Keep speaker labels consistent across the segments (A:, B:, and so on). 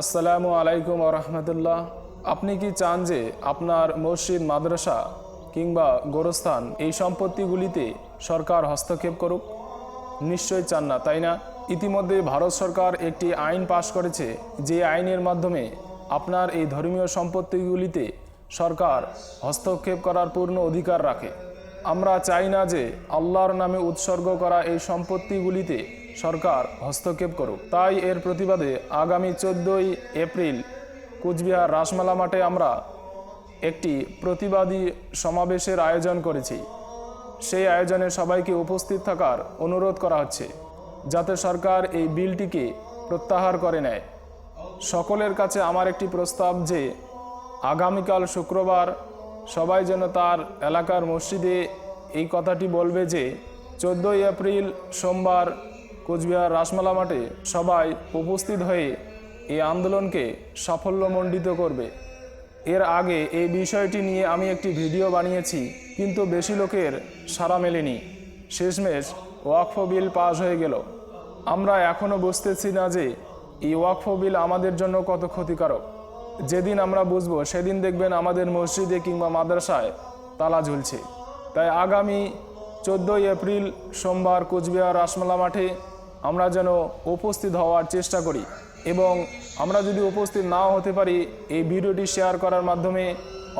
A: আসসালামু আলাইকুম রহমতুল্লাহ। আপনি কি চান যে আপনার মসজিদ, মাদ্রাসা কিংবা গোরস্থান এই সম্পত্তিগুলিতে সরকার হস্তক্ষেপ করুক? নিশ্চয় চান না, তাই না? ইতিমধ্যে ভারত সরকার একটি আইন পাশ করেছে, যে আইনের মাধ্যমে আপনার এই ধর্মীয় সম্পত্তিগুলিতে সরকার হস্তক্ষেপ করার পূর্ণ অধিকার রাখে। আমরা চাই না যে আল্লাহর নামে উৎসর্গ করা এই সম্পত্তিগুলিতে সরকার হস্তক্ষেপ করুক। তাই এর প্রতিবাদে আগামী চোদ্দোই এপ্রিল কুচবিহার রাসমেলা মাঠে আমরা একটি প্রতিবাদী সমাবেশের আয়োজন করেছি। সেই আয়োজনে সবাইকে উপস্থিত থাকার অনুরোধ করা হচ্ছে, যাতে সরকার এই বিলটিকে প্রত্যাহার করে নেয়। সকলের কাছে আমার একটি প্রস্তাব যে, আগামীকাল শুক্রবার সবাই যেন তার এলাকার মসজিদে এই কথাটি বলবে যে, চোদ্দোই এপ্রিল সোমবার কোচবিহার রাসমেলা মাঠে সবাই উপস্থিত হয়ে এই আন্দোলনকে সাফল্যমণ্ডিত করবে। এর আগে এই বিষয়টি নিয়ে আমি একটি ভিডিও বানিয়েছি, কিন্তু বেশি লোকের সাড়া মেলেনি। শেষমেশ ওয়াকফ বিল পাশ হয়ে গেল। আমরা এখনও বুঝতেছি না যে এই ওয়াকফ বিল আমাদের জন্য কত ক্ষতিকারক। যেদিন আমরা বুঝব, সেদিন দেখবেন আমাদের মসজিদে কিংবা মাদ্রাসায় তালা ঝুলছে। তাই আগামী চোদ্দোই এপ্রিল সোমবার কোচবিহার রাসমেলা মাঠে আমরা যেন উপস্থিত হওয়ার চেষ্টা করি এবং আমরা যদি উপস্থিত নাও হতে পারি, এই ভিডিওটি শেয়ার করার মাধ্যমে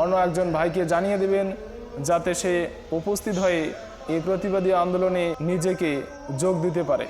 A: অন্য একজন ভাইকে জানিয়ে দেবেন যাতে সে উপস্থিত হয়ে এই প্রতিবাদী আন্দোলনে নিজেকে যোগ দিতে পারে।